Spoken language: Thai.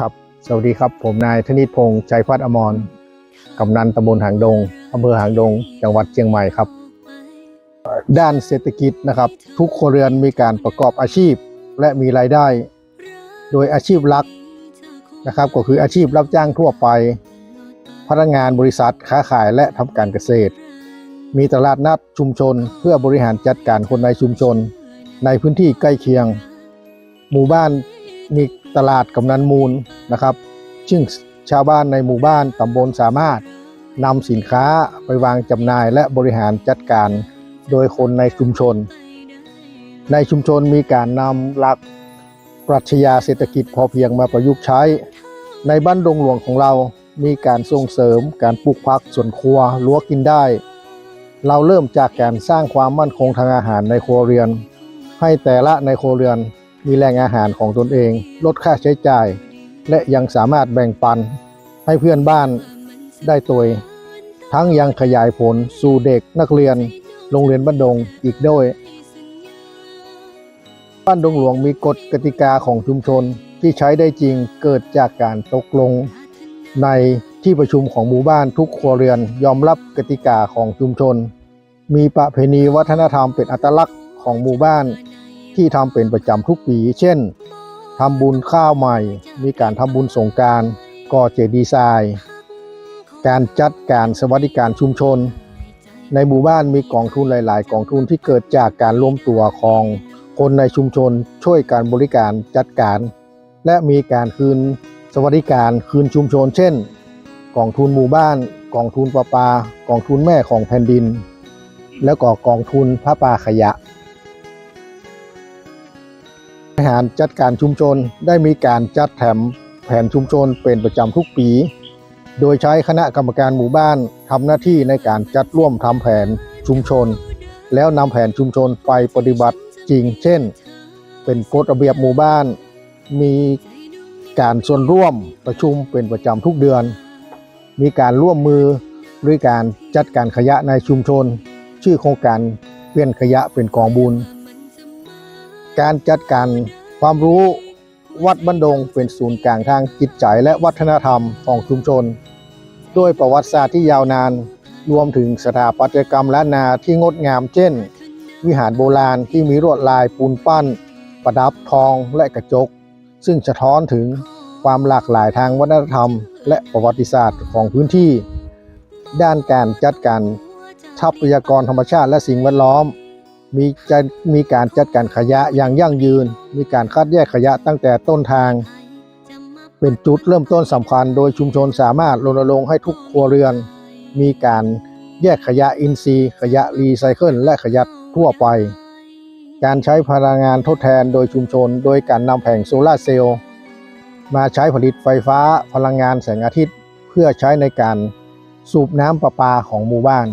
ครับสวัสดีครับ ผมนายธนิตพงษ์ชัยพัฒอมรกำนันตำบลหางดงอำเภอหางดง จังหวัดเชียงใหม่ครับ ด้านเศรษฐกิจนะครับ ทุกครัวเรือนมีการประกอบอาชีพและมีรายได้ โดยอาชีพหลักนะครับ ก็คืออาชีพรับจ้างทั่วไป พนักงานบริษัทค้าขายและทำการเกษตร มีตลาดนัดชุมชน เพื่อบริหารจัดการคนในชุมชน ในพื้นที่ใกล้เคียง หมู่บ้านมี ตลาดกำนันมูลนะครับซึ่งชาวบ้านในหมู่บ้านตำบลสามารถนำสินค้าไปวางจำหน่ายและบริหารจัดการโดยคนในชุมชน ในชุมชนมีการนำหลักปรัชญาเศรษฐกิจพอเพียงมาประยุกต์ใช้ ในบ้านดงหลวงของเรามีการส่งเสริมการปลูกผักสวนครัวรั้วกินได้ เราเริ่มจากการสร้างความมั่นคงทางอาหารในครัวเรือน ให้แต่ละในครัวเรือน มีแหล่งอาหารของตนเอง ลดค่าใช้จ่าย และยังสามารถแบ่งปันให้เพื่อนบ้านได้ตัว ทั้งยังขยายผลสู่เด็กนักเรียน โรงเรียนบ้านดงอีกด้วย บ้านดงหลวงมีกฎกติกาของชุมชนที่ใช้ได้จริงเกิดจากการตกลง ในที่ประชุมของหมู่บ้านทุกครัวเรือนยอมรับกติกาของชุมชน มีประเพณีวัฒนธรรมเป็นอัตลักษณ์ของหมู่บ้าน ที่ทำเป็นประจำทุกปี เช่นทำบุญข้าวใหม่ มีการทำบุญสงการก่อเจดีย์ทรายการจัดการสวัสดิการชุมชน ในหมู่บ้านมีกองทุนหลาย ๆ กองทุนที่เกิดจากการร่วมตัวของคนในชุมชนช่วยการบริการจัดการ และมีการคืนสวัสดิการคืนชุมชน เช่น กองทุนหมู่บ้าน กองทุนประปา กองทุนแม่ของแผ่นดิน แล้วก็กองทุนพระปาขยะ บริหารจัดการชุมชนได้มีการจัดแถมแผนชุมชนเป็นประจำทุกปี โดยใช้คณะกรรมการหมู่บ้านทำหน้าที่ในการจัดร่วมทำแผนชุมชน แล้วนำแผนชุมชนไปปฏิบัติจริง เช่น เป็นกฎระเบียบหมู่บ้าน มีการส่วนร่วมประชุมเป็นประจำทุกเดือน มีการร่วมมือด้วยการจัดการขยะในชุมชน ชื่อโครงการเปลี่ยนขยะเป็นกองบุญ การจัดการความรู้วัดบันดงเป็นศูนย์กลางทางจิตใจและวัฒนธรรมของชุมชน ด้วยประวัติศาสตร์ที่ยาวนาน รวมถึงสถาปัตยกรรมล้านนาที่งดงามเช่น วิหารโบราณที่มีลวดลายปูนปั้น ประดับทองและกระจก ซึ่งสะท้อนถึงความหลากหลายทางวัฒนธรรม และประวัติศาสตร์ของพื้นที่ ด้านการจัดการทรัพยากรธรรมชาติและสิ่งแวดล้อม มีจะมีการจัดการขยะอย่างยั่งยืน มีการคัดแยกขยะตั้งแต่ต้นทาง เป็นจุดเริ่มต้นสำคัญ โดยชุมชนสามารถรณรงค์ให้ทุกครัวเรือน มีการแยกขยะอินทรีย์ ขยะรีไซเคิลและขยะทั่วไป การใช้พลังงานทดแทนโดยชุมชน โดยการนำแผงโซลาร์เซลล์มาใช้ผลิตไฟฟ้าพลังงานแสงอาทิตย์ เพื่อใช้ในการสูบน้ำประปาของหมู่บ้าน